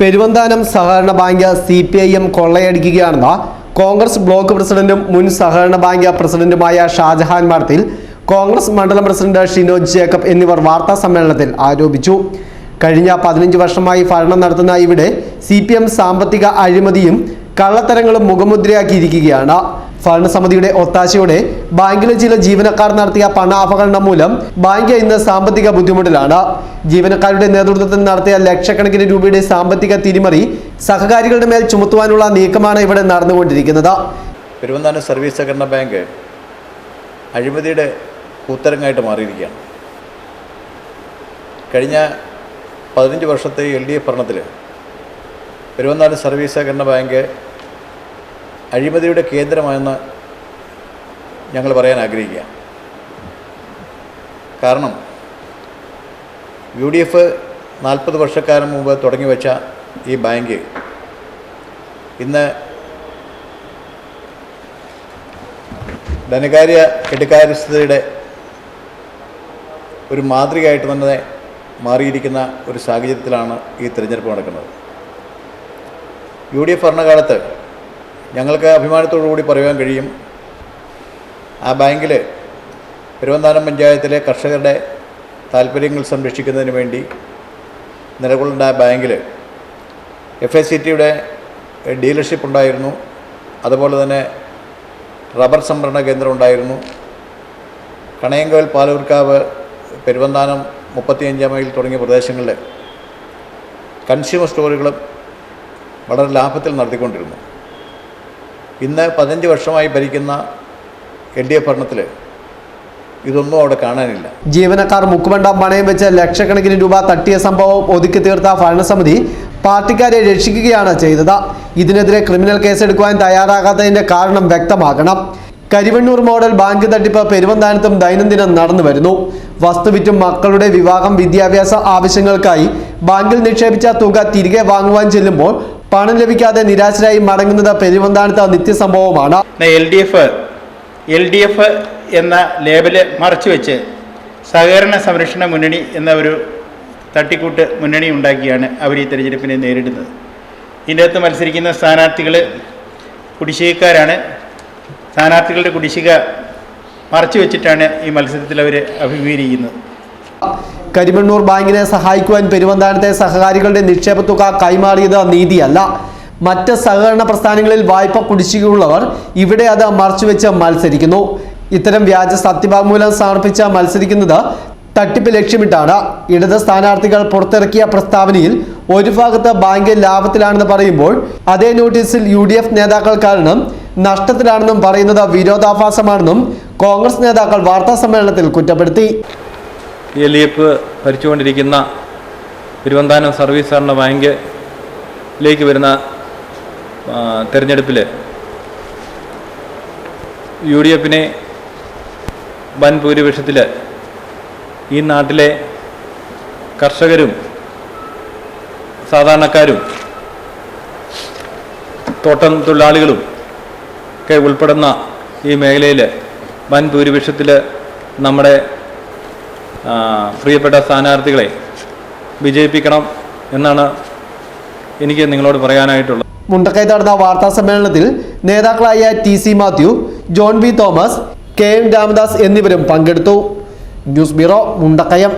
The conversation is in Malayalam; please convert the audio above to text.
പെരുവന്താനം സഹകരണ bank C P I M കൊള്ളയടിക്കുകയാണെന്ന് Congress block പ്രസിഡന്റും മുൻ സഹകരണ ബാങ്ക് പ്രസിഡന്റുമായ ഷാജഹാൻ മാർത്തിൽ കോൺഗ്രസ് മണ്ഡലം പ്രസിഡന്റ് ഷിനോജ് ജേക്കബ് എന്നിവർ വാർത്താ സമ്മേളനത്തിൽ ആരോപിച്ചു. കഴിഞ്ഞ പതിനഞ്ച് വർഷമായി ഭരണം നടത്തുന്ന ഇവിടെ സി പി എം സാമ്പത്തിക അഴിമതിയും കള്ളത്തരങ്ങളും മുഖമുദ്രയാക്കിയിരിക്കുകയാണ്. ഭരണസമിതിയുടെ ഒത്താശയോടെ ബാങ്കിലെ ചില ജീവനക്കാർ നടത്തിയ പണ അപകടനം മൂലം ബാങ്ക് ഇന്ന് സാമ്പത്തിക ബുദ്ധിമുട്ടിലാണ്. ജീവനക്കാരുടെ നേതൃത്വത്തിൽ നടത്തിയ ലക്ഷക്കണക്കിന് രൂപയുടെ സാമ്പത്തിക തിരിമറി സഹകാരികളുടെ മേൽ ചുമത്തുവാനുള്ള നീക്കമാണ് ഇവിടെ നടന്നുകൊണ്ടിരിക്കുന്നത്. പെരുവന്താനം സർവീസ് സഹകരണ ബാങ്ക് അഴിമതിയുടെ കൂത്തരങ്ങായിട്ട് മാറിയിരിക്കുകയാണ്. കഴിഞ്ഞ പതിനഞ്ച് വർഷത്തെ എൽ ഡി എഫ് ഭരണത്തിൽ പെരുവന്താനം സർവീസ് സഹകരണ ബാങ്ക് അഴിമതിയുടെ കേന്ദ്രമാണെന്ന് ഞങ്ങൾ പറയാൻ ആഗ്രഹിക്കുക. കാരണം യു ഡി എഫ് നാൽപ്പത് വർഷക്കാലം മുമ്പ് തുടങ്ങി വെച്ച ഈ ബാങ്ക് ഇന്ന് ധനകാര്യ കെടുകാര്യസ്ഥതയുടെ ഒരു മാതൃകയായിട്ട് തന്നെ മാറിയിരിക്കുന്ന ഒരു സാഹചര്യത്തിലാണ് ഈ തിരഞ്ഞെടുപ്പ് നടക്കുന്നത്. യു ഡി എഫ് ഭരണകാലത്ത് ഞങ്ങൾക്ക് അഭിമാനത്തോടു കൂടി പറയുവാൻ കഴിയും. ആ ബാങ്കിൽ പെരുവന്താനം പഞ്ചായത്തിലെ കർഷകരുടെ താല്പര്യങ്ങൾ സംരക്ഷിക്കുന്നതിന് വേണ്ടി നിലകൊള്ളുന്ന ആ ബാങ്കിൽ എഫ് എ സി ടിയുടെ ഡീലർഷിപ്പ് ഉണ്ടായിരുന്നു. അതുപോലെ തന്നെ റബ്ബർ സംഭരണ കേന്ദ്രം ഉണ്ടായിരുന്നു. കണയങ്കോൽ പാലൂർക്കാവ് പെരുവന്താനം മുപ്പത്തിയഞ്ചാം മൈൽ തുടങ്ങിയ പ്രദേശങ്ങളിൽ കൺസ്യൂമർ സ്റ്റോറുകളും വളരെ ലാഭത്തിൽ നടത്തിക്കൊണ്ടിരുന്നു. ഇന്ന് പതിനഞ്ച് വർഷമായി ഭരിക്കുന്ന എൽ ഡി എഫ് ഭരണത്തിൽ ഇതൊന്നും അവിടെ കാണാനില്ല. ജീവനക്കാർ മുക്കുമണ്ട പണയം വെച്ച് ലക്ഷക്കണക്കിന് രൂപ തട്ടിയ സംഭവം ഒതുക്കി തീർത്ത ഭരണസമിതി പാർട്ടിക്കാരെ രക്ഷിക്കുകയാണ് ചെയ്തത്. ഇതിനെതിരെ ക്രിമിനൽ കേസെടുക്കുവാൻ തയ്യാറാകാത്തതിന്റെ കാരണം വ്യക്തമാക്കണം കരിവണ്ണൂർ മോഡൽ ബാങ്ക് തട്ടിപ്പ് പെരുവന്താനത്തും ദൈനംദിനം നടന്നു വരുന്നു. വസ്തുവിറ്റും മക്കളുടെ വിവാഹം വിദ്യാഭ്യാസ ആവശ്യങ്ങൾക്കായി ബാങ്കിൽ നിക്ഷേപിച്ച തുക തിരികെ വാങ്ങുവാൻ ചെല്ലുമ്പോൾ പണം ലഭിക്കാതെ നിരാശരായി മടങ്ങുന്നത് പെരുവന്താനത്ത് നിത്യസംഭവമാണ്. L D F L D F എന്ന ലേബൽ മറച്ചു വെച്ച് സഹകരണ സംരക്ഷണ മുന്നണി എന്ന ഒരു തട്ടിക്കൂട്ട് മുന്നണി ഉണ്ടാക്കിയാണ് അവർ ഈ തെരഞ്ഞെടുപ്പിനെ നേരിടുന്നത്. ഇതിന്റെ അകത്ത് മത്സരിക്കുന്ന സ്ഥാനാർത്ഥികൾ കുടിശ്ശികക്കാരാണ്. സ്ഥാനാർത്ഥികളുടെ കുടിശ്ശിക മറച്ചു വെച്ചിട്ടാണ് ഈ മത്സരത്തിൽ അവർ അഭിമുഖീകരിക്കുന്നത്. കരിമണ്ണൂർ ബാങ്കിനെ സഹായിക്കുവാൻ പെരുവന്താനത്തെ സഹകാരികളുടെ നിക്ഷേപ തുക കൈമാറിയത് നീതിയല്ല. മറ്റ് സഹകരണ പ്രസ്ഥാനങ്ങളിൽ വായ്പ കുടിശ്ശികയുള്ളവർ ഇവിടെ അത് മറച്ചുവെച്ച് മത്സരിക്കുന്നു. ഇത്തരം വ്യാജ സത്യവാങ്മൂലം സമർപ്പിച്ച് മത്സരിക്കുന്നത് തട്ടിപ്പ് ലക്ഷ്യമിട്ടാണ്. ഇടത് സ്ഥാനാർത്ഥികൾ പുറത്തിറക്കിയ പ്രസ്താവനയിൽ ഒരു ഭാഗത്ത് ബാങ്ക് ലാഭത്തിലാണെന്ന് പറയുമ്പോൾ അതേ നോട്ടീസിൽ യു നേതാക്കൾ കാരണം നഷ്ടത്തിലാണെന്നും പറയുന്നത് വിരോധാഭാസമാണെന്നും കോൺഗ്രസ് നേതാക്കൾ വാർത്താ സമ്മേളനത്തിൽ കുറ്റപ്പെടുത്തി. എൽ ഡി എഫ് ഭരിച്ചുകൊണ്ടിരിക്കുന്ന തിരുവനന്തപുരം സർവീസ് സഹകരണ ബാങ്കിലേക്ക് വരുന്ന തെരഞ്ഞെടുപ്പിൽ യു ഡി എഫിനെ വൻ ഭൂരിപക്ഷത്തിൽ ഈ നാട്ടിലെ കർഷകരും സാധാരണക്കാരും തോട്ടം തൊഴിലാളികളും ഒക്കെ ഉൾപ്പെടുന്ന ഈ മേഖലയിൽ വൻ ഭൂരിപക്ഷത്തിൽ നമ്മുടെ പ്രിയപ്പെട്ട സ്ഥാനാർത്ഥികളെ വിജയിപ്പിക്കണം എന്നാണ് എനിക്ക് നിങ്ങളോട് പറയാനായിട്ടുള്ളത്. മുണ്ടക്കൈ നടന്ന വാർത്താ സമ്മേളനത്തിൽ നേതാക്കളായ T C Mathew John V Thomas K M Ramadas എന്നിവരും പങ്കെടുത്തു. News bureau Mundakayam.